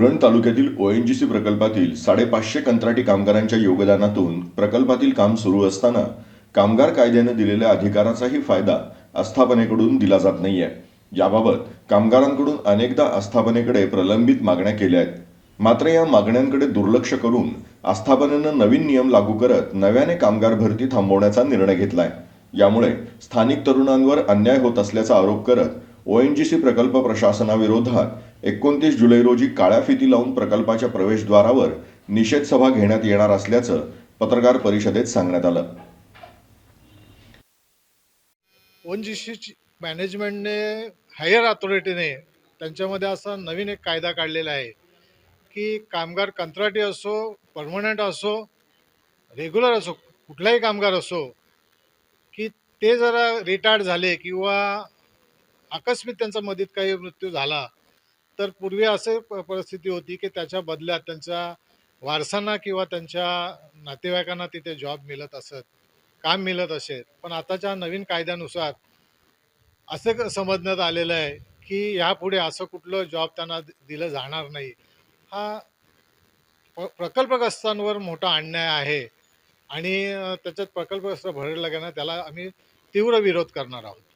उरण तालुक्यातील ओएनजीसी प्रकल्पातील साडेपाचशे कंत्राटी कामगारांच्या योगदानातून प्रकल्पातील काम सुरू असताना कामगार कायद्यानं दिलेल्या अधिकाराचाही फायदा आस्थापनेकडून दिला जात नाहीये. याबाबत कामगारांकडून अनेकदा आस्थापनेकडे प्रलंबित मागण्या केल्या आहेत. मात्र या मागण्यांकडे दुर्लक्ष करून आस्थापनेनं नवीन नियम लागू करत नव्याने कामगार भरती थांबवण्याचा निर्णय घेतलाय. यामुळे स्थानिक तरुणांवर अन्याय होत असल्याचा आरोप करत ओएनजीसी प्रकल्प प्रशासनाविरोधात एकोणतीस जुलै रोजी काळ्या फिती लावून प्रकल्पाच्या प्रवेशद्वारावर निषेध सभा घेण्यात येणार असल्याचं पत्रकार परिषदेत सांगण्यात आलं. ओनजीसीची मॅनेजमेंटने हायर अथॉरिटीने त्यांच्यामध्ये असा नवीन एक कायदा काढलेला आहे की कामगार कंत्राटी असो परमनंट असो रेग्युलर असो कुठलाही कामगार असो की ते जरा रिटायर्ड झाले किंवा आकस्मित त्यांचा मधीत काही मृत्यू झाला तर पूर्वी असे प- परिस्थिती होती की त्याच्या बदल्यात त्यांच्या वारसांना किंवा त्यांच्या नातेवाईकांना तिथे जॉब मिळत असत काम मिळत असेल. पण आताच्या नवीन कायद्यानुसार असं क- समजण्यात आलेलं आहे की यापुढे असं कुठलं जॉब त्यांना दि- दिलं जाणार नाही. हा प- प्रकल्पग्रस्तांवर मोठा अन्याय आहे आणि त्याच्यात प्रकल्पग्रस्त भरडला गेला त्याला आम्ही तीव्र विरोध करणार आहोत.